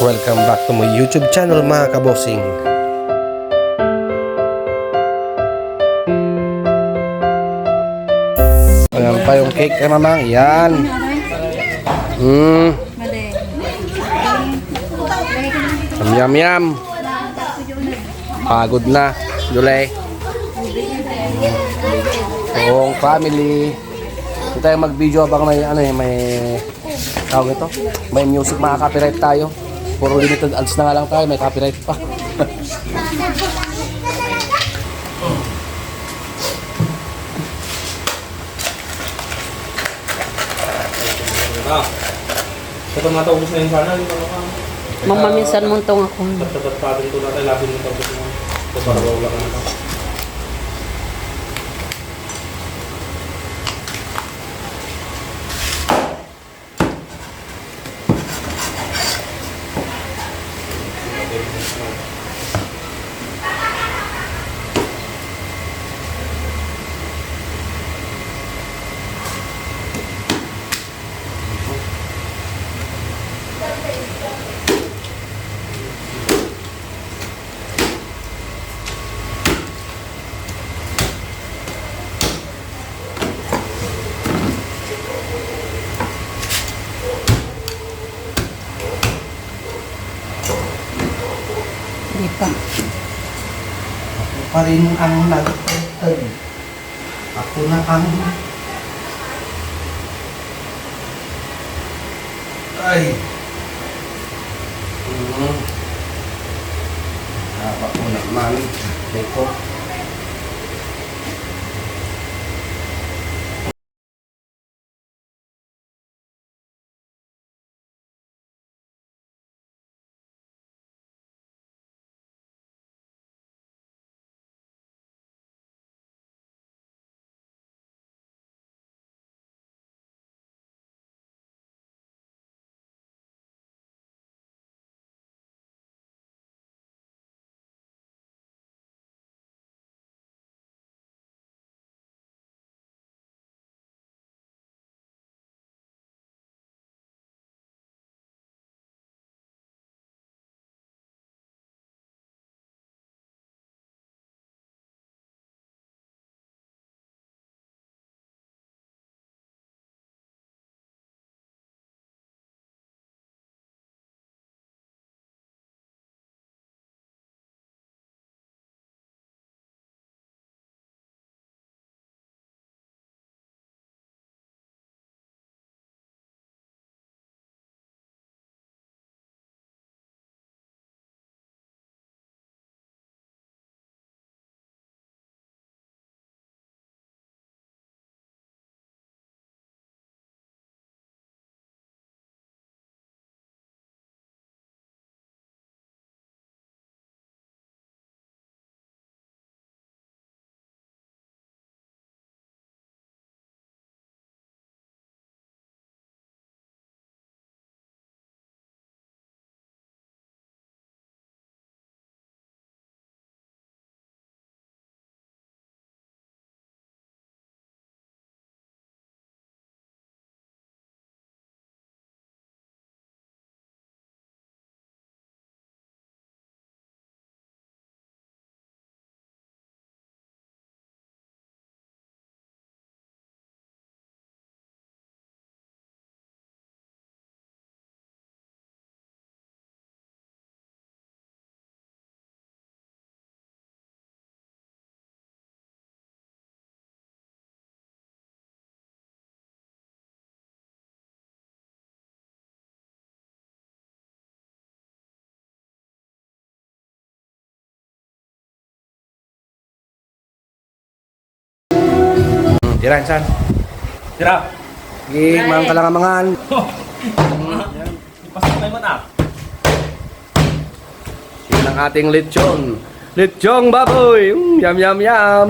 Welcome back to my YouTube channel mga kabosing. Ayan pa yung cake kay mamang. Yan. Mm. Yum yum yum. Pagod na. Julay. Buong family. Ito tayo mag-video habang may ano eh, may tawag ito. May music makaka-copyright tayo. Puro limited ads na nga lang tayo, may copyright pa. Ah. Ito matapos na yun sana. Yung mga Mamaminsan mo tong ako. tatat pa rin ito natin. Labin mo tapos mo. Ito para wala ka na. So. Di pa. Ako pa rin ang nagtagtag. Ako na ang... Ay! Mm. Haba ko naman. Ito. Diran, san? Tira! Sige, mga kalangamangan. Ipasok na yung mata. Yan ang ating lechon. Lechong baboy. Mm, yum, yum, yum.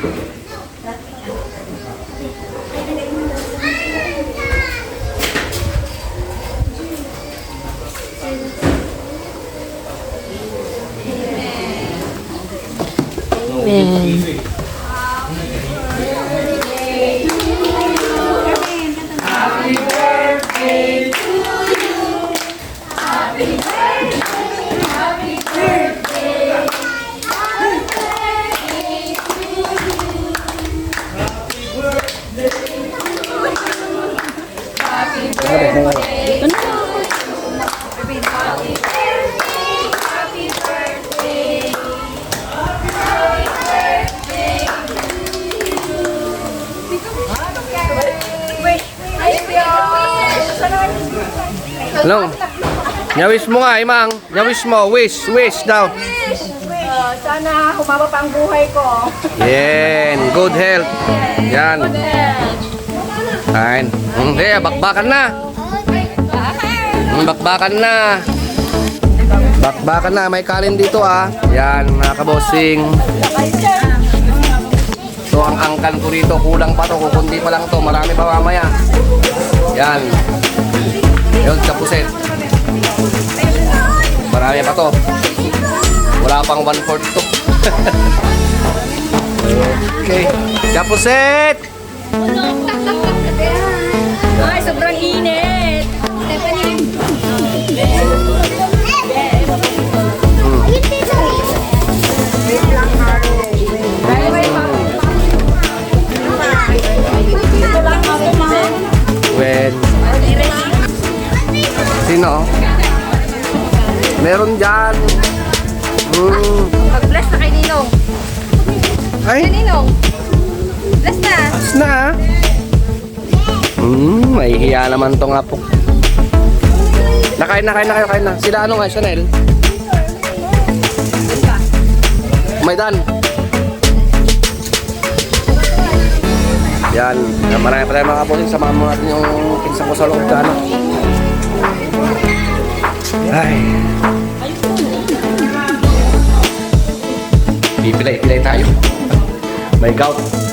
咩？Ano? Nyawis mo nga, Imang. Nyawis mo. Wish, wish daw. Uh, sana humaba pa ang buhay ko. Yan. Good health. Yan. Kain. Hindi, bakbakan na. Bakbakan na. Bakbakan na. May kanin dito ah. Yan, mga kabosing. So, ang angkan ko rito, kulang pa to. Kukundi pa lang to. Marami pa mamaya. Yan. Yun, kapuset. Marami pa to. Wala pang one-fourth to. okay. Kapuset! Ay, sobrang Meron dyan. Mm. Mag-bless na kay Ninong. Ay, Ninong. Bless na. tapos na. Hmm, may hiya naman tong apo. Nakain na, kain na kayo, kain na. Sila ano nga, Chanel? May dan. Yan. Marami pa tayo mga kapusin. Samahan mo natin yung pinsan ko sa loob ano. Ay. Pipilay-pilay tayo. May gout.